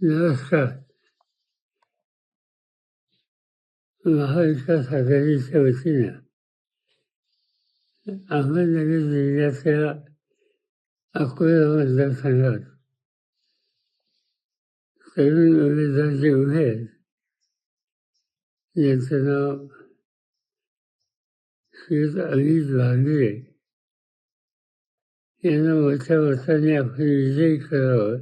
नमस्कार महाविकास आघाडीच्या वतीनं अहमदनगर जिल्ह्याच्या अकोला मतदारसंघात तरुण उमेदवार जे उभे आहेत यांचं नाव श्रीयुत अनिल भांगरे यांना मोठ्या मताने आपण विजयी करावं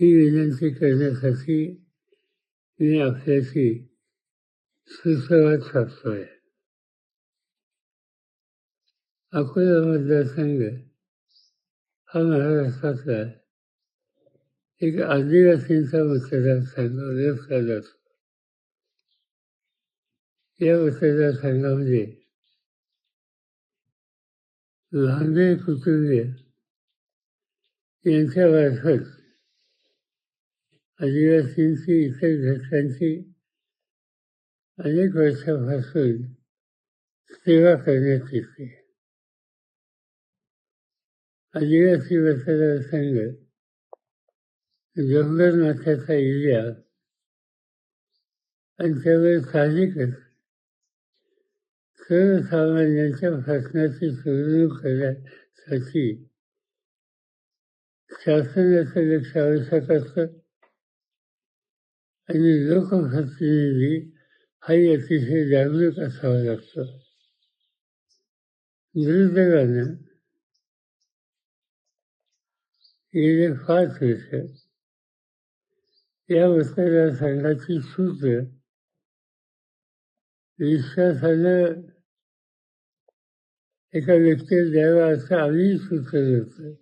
ही विनंती करण्यासाठी मी आपल्याशी सुसंवाद साधतोय अकोला मतदारसंघ हा महाराष्ट्रातला एक आदिवासींचा मतदारसंघ ओळखला जातो या मतदारसंघामध्ये लहान कुटुंबीय यांच्या मार्फत आदिवासींची इतर घटकांची अनेक वर्षापासून सेवा करण्यात येते. आदिवासी मतदारसंघ जंगल माथ्याचा एरिया आणि त्यामुळे साहजिकच सर्वसामान्यांच्या प्रश्नाची सोडवणूक करण्यासाठी शासनाचं लक्ष आवश्यक असतं. आणि लोकप्रतिनिधी हाही अतिशय जागरूक असावं लागतं. दुर्दैवानं गेले पाच वर्ष या मतदारसंघाची सूत्र विश्वासानं एका व्यक्तीला द्यावा असं आम्ही सुचत होतं.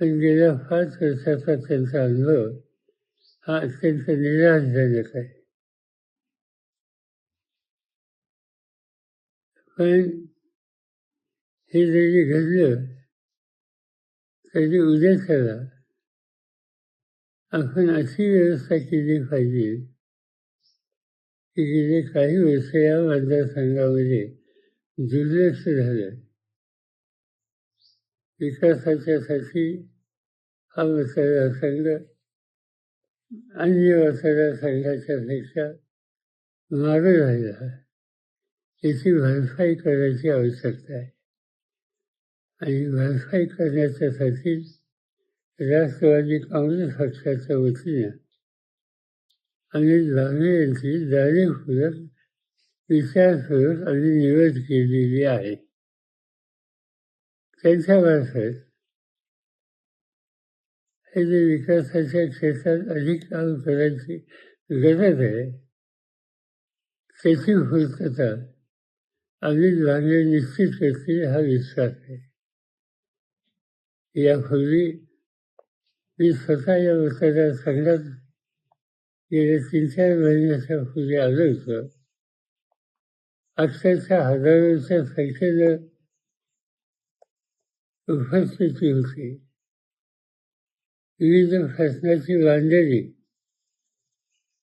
पण गेल्या पाच वर्षाचा त्यांचा अनुभव हा अत्यंत निराशजनक आहे पण हे जरी घडलं तरी करा आपण अशी व्यवस्था केली पाहिजे की गेले काही वर्ष या मतदारसंघामध्ये दुर्लक्ष झालं. विकासाच्यासाठी हा मतदारसंघ अन्य मतदारसंघाच्या पेक्षा मागे राहिला याची भरपाई करायची आवश्यकता आहे. आणि भरपाई करण्याच्यासाठी राष्ट्रवादी काँग्रेस पक्षाच्या वतीनं अनिल भांगे यांची जाणीवपूर्वक विचारपूर्वक आणि निवड केलेली आहे. त्यांच्यामार्फत हे विकासाच्या क्षेत्रात अधिक काम करायची गरज आहे. त्याची पूर्तता आम्ही भांगे निश्चित करतील हा विश्वास आहे. यापूर्वी मी स्वतः या मतदारसंघात गेल्या तीन चार महिन्याच्या पूर्वी आलो होतो. अक्षरशः हजारोच्या संख्येनं उपस्थिती होती. विविध शासनाची मांडणी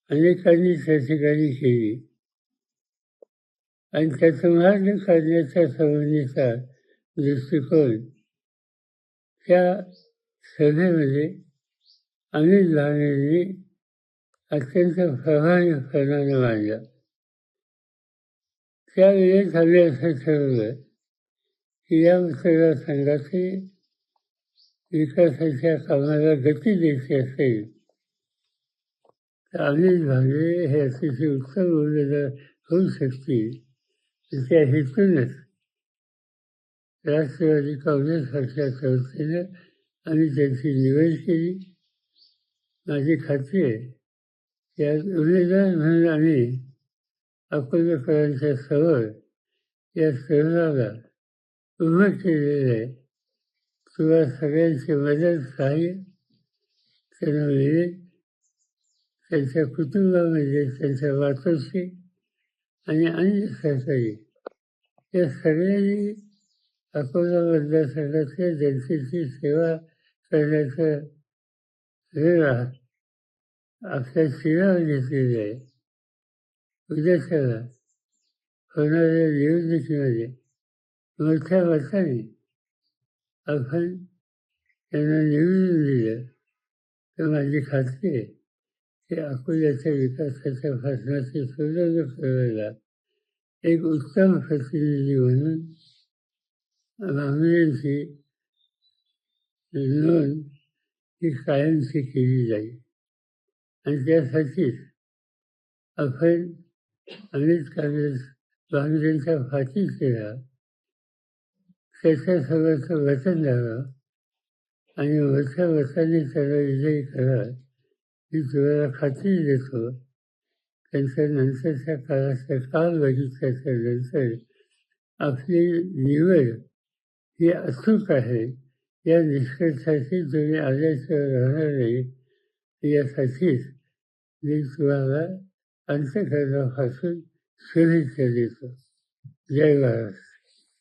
अनेकांनी त्या ठिकाणी केली आणि त्याचं मार्ग काढण्याच्या संबंधीचा दृष्टिकोन त्या सभेमध्ये अमित भावेंनी अत्यंत प्रभावीपणाने मांडला त्यावेळेस आम्ही असं ठरवलं की या मतदारसंघाचे विकासाच्या कामाला गती द्यायची असेल तर अनिल भांगे हे अतिशय उत्तम मूल्यदार होऊ शकतील त्या हेतूनच राष्ट्रवादी काँग्रेस पक्षाच्या वतीनं आम्ही त्यांची निवड केली. माझी खात्री आहे की उमेदवार म्हणून आम्ही अकोलेकरांच्या समोर या सहभागात उभं केलेलं आहे. किंवा सगळ्यांची मदत सहाय्य त्यांना मिळेल त्यांच्या कुटुंबामध्ये त्यांच्या मातोश्री आणि अन्य सहकारी या सगळ्यांनी अकोला मतदारसंघातल्या जनतेची सेवा करण्याचा वेळ आपल्या शिरावर घेतलेली आहे. उद्याच्याला होणाऱ्या निवडणुकीमध्ये मोठ्या मताने आपण त्यांना निवडून दिलं. तर माझी खात्री आहे की अकोल्याच्या विकासाच्या भाषणाची सुधारणा करायला एक उत्तम प्रतिनिधी म्हणून भामरेंची नोंद ही कायमची केली जाईल. आणि त्यासाठीच आपण अनेक काँग्रेस भामरेंच्या फाटी केला त्याच्या सगळ्याचं वचन झालं. आणि वरच्या वचनाने त्याला विजयी करा मी तुम्हाला खात्री देतो. त्यांच्या नंतरच्या काळाचा काल बघितल्याच्या नंतर आपली निवड ही अचूक आहे. या निष्कर्षाशी तुम्ही आल्याशिवाय राहणार नाही. यासाठीच मी तुम्हाला अंत्यकरणापासून शुभेच्छा देतो जय महाराष्ट्र